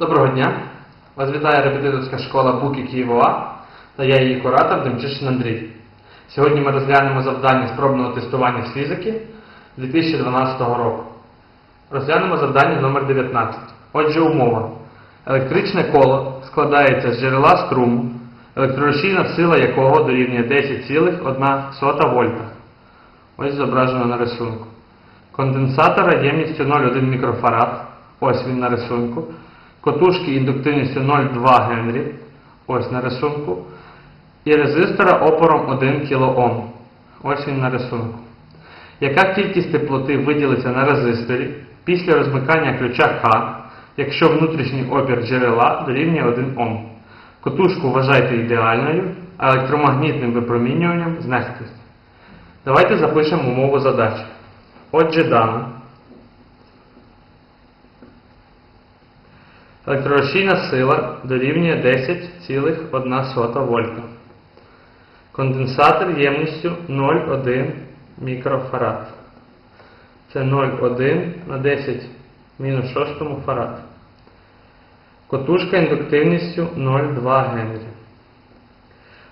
Доброго дня! Вас вітає репетиторська школа Буки Києва та я її куратор Демчишин Андрій. Сьогодні ми розглянемо завдання спробного тестування з фізики 2012 року. Розглянемо завдання номер 19. Отже, умова. Електричне коло складається з джерела струму, електрорушійна сила якого дорівнює 10,1 вольта. Ось зображено на рисунку. Конденсатора ємністю 0,1 мікрофарад. Ось він на рисунку. Котушки індуктивністю 0,2 Генрі. Ось на рисунку. І резистора опором 1 кОм. Ось він на рисунку. Яка кількість теплоти виділиться на резисторі після розмикання ключа К, якщо внутрішній опір джерела дорівнює 1 Ом? Котушку вважайте ідеальною, а електромагнітним випромінюванням знехтуйте. Давайте запишемо умову задачі. Отже, дано. Електрорушійна сила дорівнює 10,1 вольта. Конденсатор ємністю 0,1 мікрофарад. Це 0,1 на 10 мінус 6 фарад. Котушка індуктивністю 0,2 Генрі.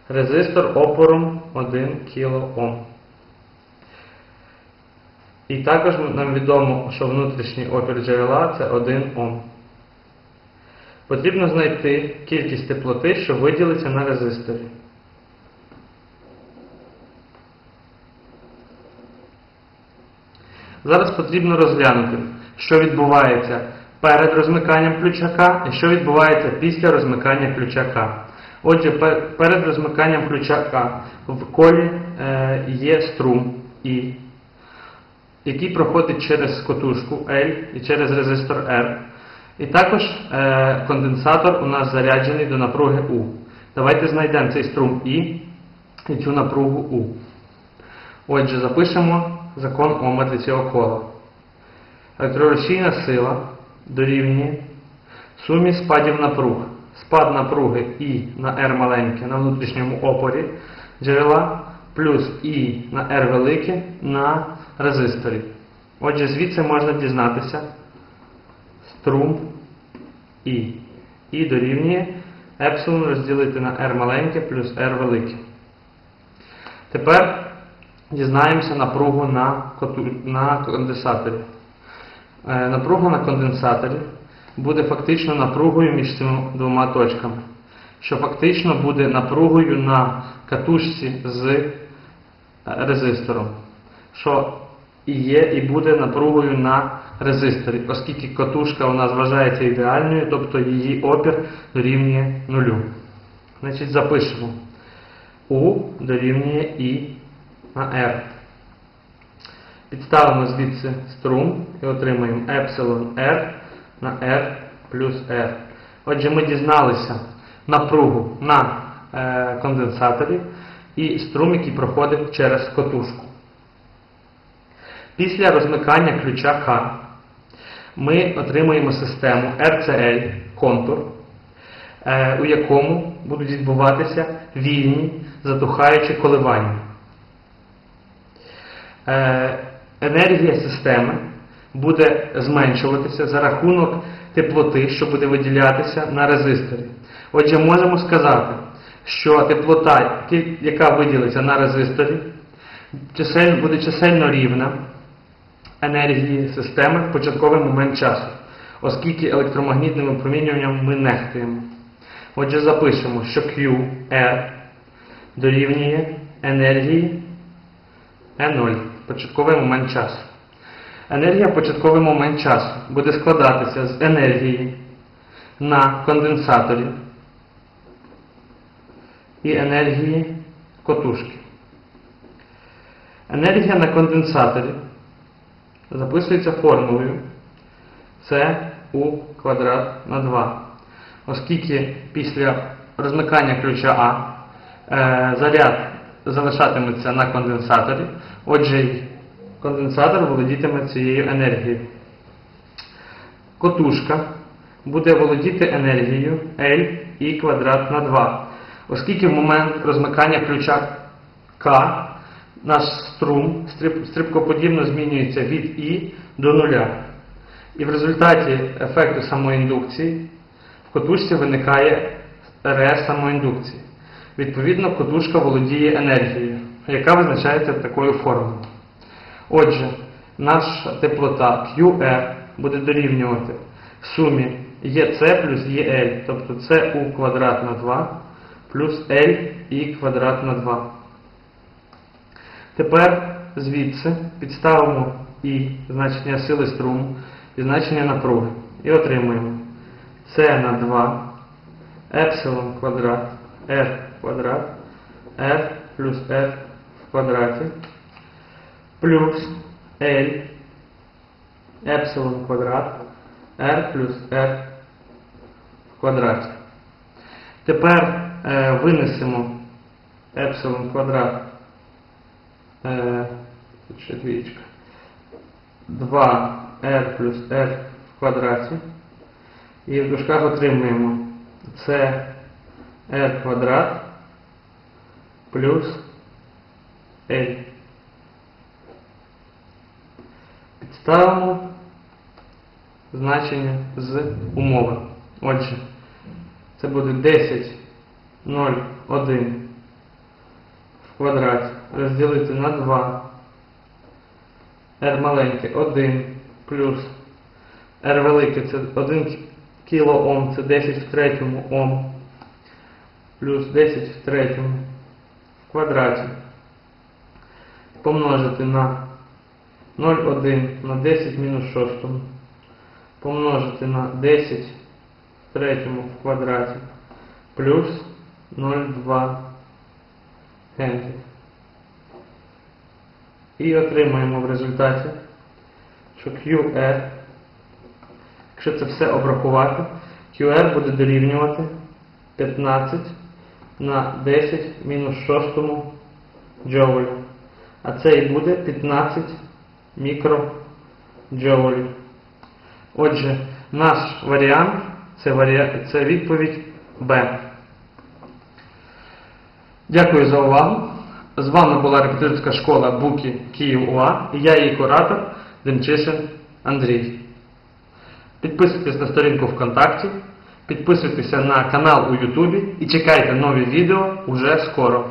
Резистор опором 1 кОм. І також нам відомо, що внутрішній опір джерела це 1 Ом. Потрібно знайти кількість теплоти, що виділиться на резисторі. Зараз потрібно розглянути, що відбувається перед розмиканням ключа К і що відбувається після розмикання ключа К. Отже, перед розмиканням ключа К в колі е, є струм І, який проходить через котушку L і через резистор R. І також е, конденсатор у нас заряджений до напруги У. Давайте знайдемо цей струм І і цю напругу У. Отже, запишемо закон Ома для цього кола. Електрорушійна сила дорівнює сумі спадів напруг. Спад напруги І на R маленьке на внутрішньому опорі джерела плюс І на R велике на резисторі. Отже, звідси можна дізнатися струм І. І дорівнює епсилон розділити на R маленьке плюс R велике. Тепер дізнаємося напругу на, на конденсаторі. Е, напруга на конденсаторі буде фактично напругою між цими двома точками, що фактично буде напругою на катушці з резистором, що і є, і буде напругою на резисторі, оскільки катушка у нас вважається ідеальною, тобто її опір дорівнює нулю. Значить, запишемо У дорівнює І на R. Підставимо звідси струм і отримаємо епсилон R на R плюс R. Отже, ми дізналися напругу на е, конденсаторі і струм, який проходить через котушку. Після розмикання ключа К ми отримуємо систему RCL контур, е, у якому будуть відбуватися вільні затухаючі коливання. Е, енергія системи буде зменшуватися за рахунок теплоти, що буде виділятися на резисторі. Отже, можемо сказати, що теплота, яка виділиться на резисторі, буде чисельно рівна енергії системи в початковий момент часу, оскільки електромагнітним випромінюванням ми нехтуємо. Отже, запишемо, що Q R дорівнює енергії E0 початковий момент часу. Енергія початковий момент часу буде складатися з енергії на конденсаторі і енергії котушки. Енергія на конденсаторі записується формулою С у квадрат на 2, оскільки після розмикання ключа А е, заряд залишатиметься на конденсаторі, отже, конденсатор володітиме цією енергією. Котушка буде володіти енергією L і квадрат на 2, оскільки в момент розмикання ключа К наш струм стрибкоподібно змінюється від І до нуля. І в результаті ефекту самоіндукції в котушці виникає РС самоіндукції. Відповідно, котушка володіє енергією, яка визначається такою формулою. Отже, наша теплота QR буде дорівнювати сумі EC плюс EL, тобто U квадрат на 2 плюс L і квадрат на 2. Тепер звідси підставимо і значення сили струму і значення напруги. І отримуємо С на 2 епсилон квадрат R квадрат R плюс F в квадраті плюс L епсилон квадрат R плюс R в квадраті. Тепер е, винесемо епсилон квадрат тут ще двічка 2r плюс r в квадраті. І в дужках отримуємо це r квадрат плюс L. Підставимо значення з умови. Отже, це буде 10 0, 1 в квадраті розділити на 2. R маленьке 1 плюс R велике це 1 кОм, це 10 в третьому Ом плюс 10 в третьому в квадраті помножити на 0,1 на 10 мінус 6 помножити на 10 в третьому в квадраті плюс 0,2 Генрі. І отримаємо в результаті, що QR, якщо це все обрахувати, QR буде дорівнювати 15 на 10 мінус 6 джоулів. А це і буде 15 мікроджоулів. Отже, наш варіант це, варіа... це відповідь Б. Дякую за увагу. З вами була репетиторська школа Буки Київ УА і я її куратор Демчишин Андрій. Підписуйтесь на сторінку ВКонтакті, підписуйтеся на канал у Ютубі і чекайте нові відео уже скоро.